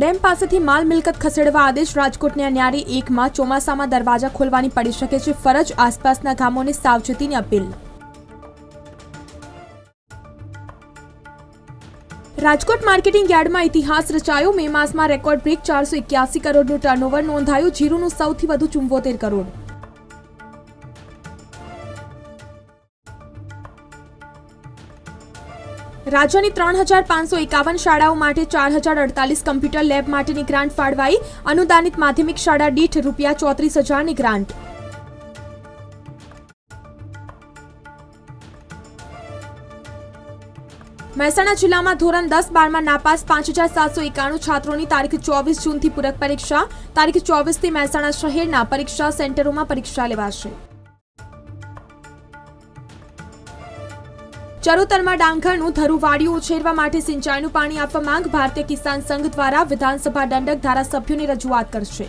Dam પાસેથી માલ મિલકત ખસેડવા આદેશ રાજકોટને અન્યારી. એકમાં ચોમાસામાં દરવાજા ખોલવાની પડી શકે છે ફરજ. આસપાસના ગામોને સાવચેતીની અપીલ. રાજકોટ માર્કેટિંગ યાર્ડમાં ઇતિહાસ રચાયો. મે માસમાં રેકોર્ડ બ્રેક ચારસો એક્યાસી કરોડનું ટર્નઓવર નોંધાયું. જીરુનું સૌથી વધુ ચુંબોતેર કરોડ. રાજ્યની ત્રણ હજાર પાંચસો એકાવન શાળાઓ માટે ચાર હજાર અડતાલીસ કમ્પ્યુટર લેબ માટેની ગ્રાન્ટ ફાળવાઈ. અનુદાનિત માધ્યમિક શાળા દીઠ રૂપિયા ચોત્રીસ હજારની ગ્રાન્ટ. મહેસાણા જિલ્લામાં ધોરણ દસ બારમાં નાપાસ પાંચ હજાર સાતસો એકાણું છાત્રોની તારીખ ચોવીસ જૂનથી પૂરક પરીક્ષા. તારીખ ચોવીસથી મહેસાણા શહેરના પરીક્ષા સેન્ટરોમાં પરીક્ષા લેવાશે. ચરોતરમાં ડાંગરનું ધરુવાડિયું ઉછેરવા માટે સિંચાઈનું પાણી આપવા માંગ ભારતીય કિસાન સંઘ દ્વારા વિધાનસભા દંડક ધારાસભ્યોની રજૂઆત કરશે.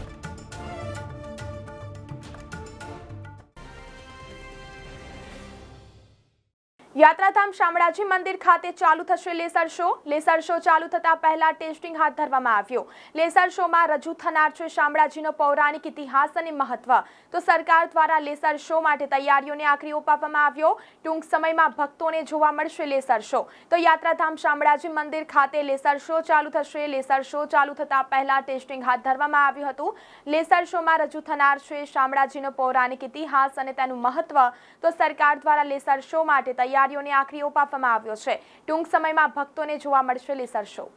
યાત્રાધામ શામળાજી મંદિર ખાતે ચાલુ થશે લેસર શો. લેસર શો ચાલુ થતા પહેલા ટેસ્ટિંગ હાથ ધરવામાં આવ્યો. લેસર શોમાં રજૂ થનાર છે શામળાજીનો પૌરાણિક ઇતિહાસ અને મહત્વ. તો સરકાર દ્વારા લેસર શો માટે તૈયારીઓને આખરી ઓપ આપવામાં આવ્યો. ટૂંક સમયમાં ભક્તોને જોવા મળશે લેસર શો. તો યાત્રાધામ શામળાજી મંદિર ખાતે લેસર શો ચાલુ થશે. લેસર શો ચાલુ થતા પહેલા ટેસ્ટિંગ હાથ ધરવામાં આવ્યું હતું. લેસર શોમાં રજૂ થનાર છે શામળાજીનો પૌરાણિક ઇતિહાસ અને તેનું મહત્વ. તો સરકાર દ્વારા લેસર શો માટે તૈયારીઓને આખરી ઓપ આપવામાં આવ્યો છે. ટૂંક સમયમાં ભક્તોને જોવા મળશે લેસરશો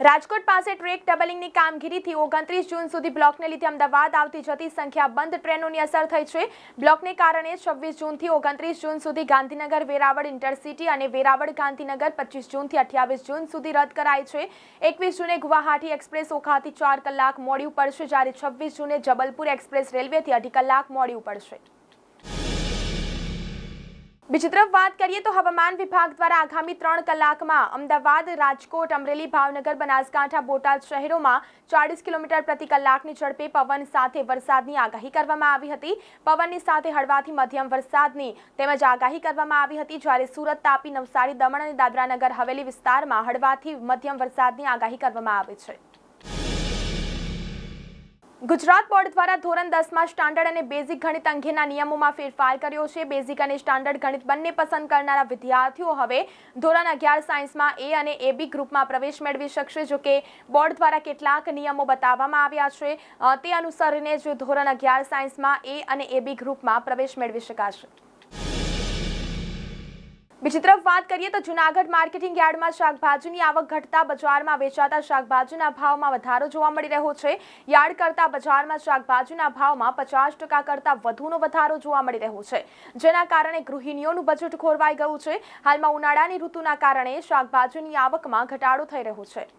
રાજકોટ પાસે ટ્રેક ડબલિંગની કામગીરીથી ઓગણત્રીસ જૂન સુધી બ્લોકને લીધે અમદાવાદ આવતી જતી સંખ્યાબંધ ટ્રેનોની અસર થઈ છે. બ્લોકને કારણે છવ્વીસ જૂનથી ઓગણત્રીસ જૂન સુધી ગાંધીનગર, વેરાવળ ઇન્ટરસિટી અને વેરાવળ ગાંધીનગર પચીસ જૂનથી અઠ્યાવીસ જૂન સુધી રદ કરાય છે. એકવીસ જૂને ગુવાહાટી એક્સપ્રેસ ઓખાથી ચાર કલાક મોડી પડશે જ્યારે છવ્વીસ જૂને જબલપુર એક્સપ્રેસ રેલવેથી અઢી કલાક મોડી પડશે બીજી તરફ વાત કરીએ તો હવામાન વિભાગ દ્વારા આગામી ત્રણ કલાકમાં અમદાવાદ, રાજકોટ, અમરેલી, ભાવનગર, બનાસકાંઠા, બોટાદ શહેરોમાં ચાળીસ કિલોમીટર પ્રતિ કલાકની ઝડપે પવન સાથે વરસાદની આગાહી કરવામાં આવી હતી. પવનની સાથે હળવાથી મધ્યમ વરસાદની તેમજ આગાહી કરવામાં આવી હતી. જ્યારે સુરત તાપી, નવસારી, દમણ અને દાદરાનગર હવેલી વિસ્તારમાં હળવાથી મધ્યમ વરસાદની આગાહી કરવામાં આવી છે. ગુજરાત બોર્ડ દ્વારા ધોરણ દસમાં સ્ટાન્ડર્ડ અને બેઝિક ગણિત અંગેના નિયમોમાં ફેરફાર કર્યો છે. બેઝિક અને સ્ટાન્ડર્ડ ગણિત બંને પસંદ કરનારા વિદ્યાર્થીઓ હવે ધોરણ અગિયાર સાયન્સમાં એ અને એ બી ગ્રુપમાં પ્રવેશ મેળવી શકશે, જો કે બોર્ડ દ્વારા કેટલાક નિયમો બતાવવામાં આવ્યા છે. તે અનુસરીને જ ધોરણ અગિયાર સાયન્સમાં એ અને એ બી ગ્રુપમાં પ્રવેશ મેળવી શકાશે. બીજી તરફ વાત કરીએ તો જુનાગઢ માર્કેટિંગ યાર્ડમાં શાકભાજીની આવક ઘટતા બજારમાં વેચાતા શાકભાજીના ભાવમાં વધારો જોવા મળી રહ્યો છે. યાર્ડ કરતા બજારમાં શાકભાજીના ભાવમાં પચાસ ટકા કરતાં વધુનો વધારો જોવા મળી રહ્યો છે. જેના કારણે ગૃહિણીઓનું બજેટ ખોરવાઈ ગયું છે. હાલમાં ઉનાળાની ઋતુના કારણે શાકભાજીની આવકમાં ઘટાડો થઈ રહ્યો છે.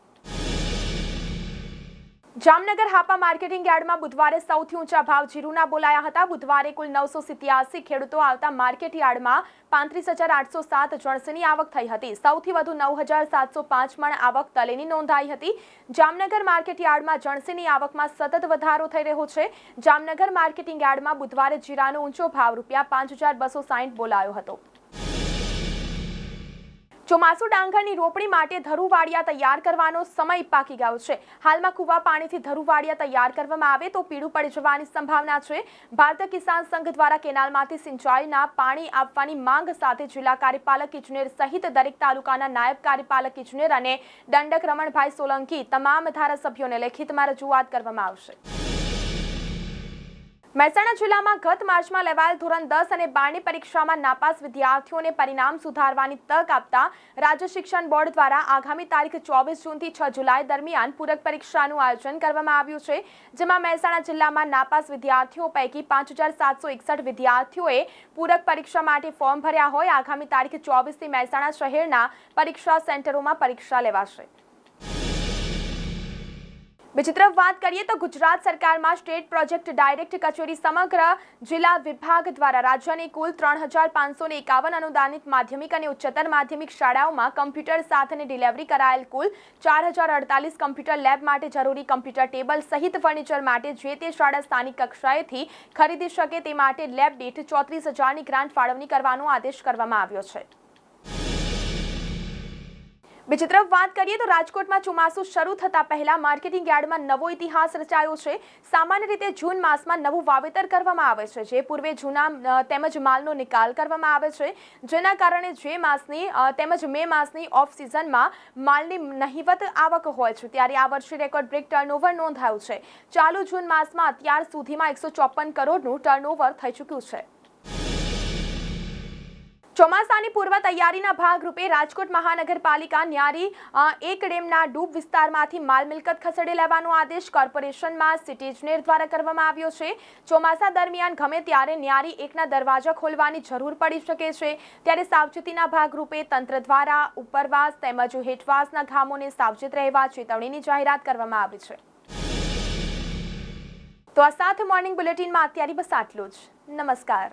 જામનગર હાપા માર્કેટિંગ યાર્ડમાં બુધવારે સૌથી ઊંચા ભાવ જીરુના બોલાયા હતા. બુધવારે કુલ નવસો સિત્યાસી ખેડૂતો આવતા માર્કેટ યાર્ડમાં પાંત્રીસ હજાર આઠસો સાત જણસીની આવક થઈ હતી. સૌથી વધુ નવ હજાર સાતસો પાંચ મણ આવક તલેની નોંધાઈ હતી. જામનગર માર્કેટ યાર્ડમાં જણસીની આવકમાં સતત વધારો થઈ રહ્યો છે. જામનગર માર્કેટિંગ યાર્ડમાં બુધવારે જીરાનો ઊંચો ભાવ રૂપિયા પાંચ હજાર બસો સાહીઠ બોલાયો હતો. ચોમાસુ ડાંગરની રોપણી માટે ધરુવાડિયા તૈયાર કરવાનો સમય પાકી ગયો છે. હાલમાં કુવા પાણીથી ધરુવાડિયા તૈયાર કરવામાં આવે તો પીળું પડી જવાની સંભાવના છે. ભારતીય કિસાન સંઘ દ્વારા કેનાલમાંથી સિંચાઈના પાણી આપવાની માંગ સાથે જિલ્લા કાર્યપાલક ઇજનેર સહિત દરેક તાલુકાના નાયબ કાર્યપાલક ઇજનેર અને દંડક રમણભાઈ સોલંકી તમામ ધારાસભ્યોને લેખિતમાં રજૂઆત કરવામાં આવશે. મહેસાણા જિલ્લામાં ગત માર્ચમાં લેવાયેલ ધોરણ દસ અને બારની પરીક્ષામાં નાપાસ વિદ્યાર્થીઓને પરિણામ સુધારવાની તક આપતા રાજ્ય શિક્ષણ બોર્ડ દ્વારા આગામી તારીખ ચોવીસ જૂનથી છ જુલાઈ દરમિયાન પૂરક પરીક્ષાનું આયોજન કરવામાં આવ્યું છે, જેમાં મહેસાણા જિલ્લામાં નાપાસ વિદ્યાર્થીઓ પૈકી પાંચ હજાર સાતસો એકસઠ વિદ્યાર્થીઓએ પૂરક પરીક્ષા માટે ફોર્મ ભર્યા હોય. આગામી તારીખ ચોવીસથી મહેસાણા શહેરના પરીક્ષા સેન્ટરોમાં પરીક્ષા લેવાશે. બીજી તરફ વાત કરીએ તો ગુજરાત સરકારમાં સ્ટેટ પ્રોજેક્ટ ડાયરેક્ટ કચેરી સમગ્ર જિલ્લા વિભાગ દ્વારા રાજ્યની કુલ ત્રણ હજાર પાંચસો ને એકાવન અનુદાનિત માધ્યમિક અને ઉચ્ચતર માધ્યમિક શાળાઓમાં કમ્પ્યુટર સાથેની ડિલિવરી કરાયેલ કુલ ચાર હજાર અડતાલીસ કમ્પ્યુટર લેબ માટે જરૂરી કમ્પ્યુટર ટેબલ સહિત ફર્નિચર માટે જે તે શાળા સ્થાનિક કક્ષાએથી ખરીદી શકે તે માટે લેબ દીઠ ચોત્રીસ હજારની ગ્રાન્ટ ફાળવણી કરવાનો આદેશ કરવામાં આવ્યો છે. બીજી તરફ વાત કરીએ તો રાજકોટમાં ચોમાસું શરૂ થતા પહેલા માર્કેટિંગ યાર્ડમાં નવો ઇતિહાસ રચાયો છે. સામાન્ય રીતે જૂન માસમાં નવું વાવેતર કરવામાં આવે છે. જે પૂર્વે જૂના તેમજ માલનો નિકાલ કરવામાં આવે છે. જેના કારણે જે માસની તેમજ મે માસની ઓફ સિઝનમાં માલની નહિવત આવક હોય છે. ત્યારે આ વર્ષે રેકોર્ડ બ્રેક ટર્નઓવર નોંધાયું છે. ચાલુ જૂન માસમાં અત્યાર સુધીમાં એકસો ચોપન કરોડનું ટર્નઓવર થઈ ચૂક્યું છે. ચોમાસાની પૂર્વ તૈયારીના ભાગરૂપે રાજકોટ મહાનગરપાલિકા ન્યારી એક ડેમના ડૂબ વિસ્તારમાંથી માલ મિલકત ખસેડી લેવાનો આદેશ કોર્પોરેશનમાં સિટી ઇજનેર દ્વારા કરવામાં આવ્યો છે. ચોમાસા દરમિયાન ગમે ત્યારે ન્યારી એકના દરવાજા ખોલવાની જરૂર પડી શકે છે. ત્યારે સાવચેતીના ભાગરૂપે તંત્ર દ્વારા ઉપરવાસ તેમજ હેઠવાસના ગામોને સાવચેત રહેવા ચેતવણીની જાહેરાત કરવામાં આવી છે. તો આ સાથે મોર્નિંગ બુલેટિનમાં અત્યારે બસ આટલું જ. નમસ્કાર.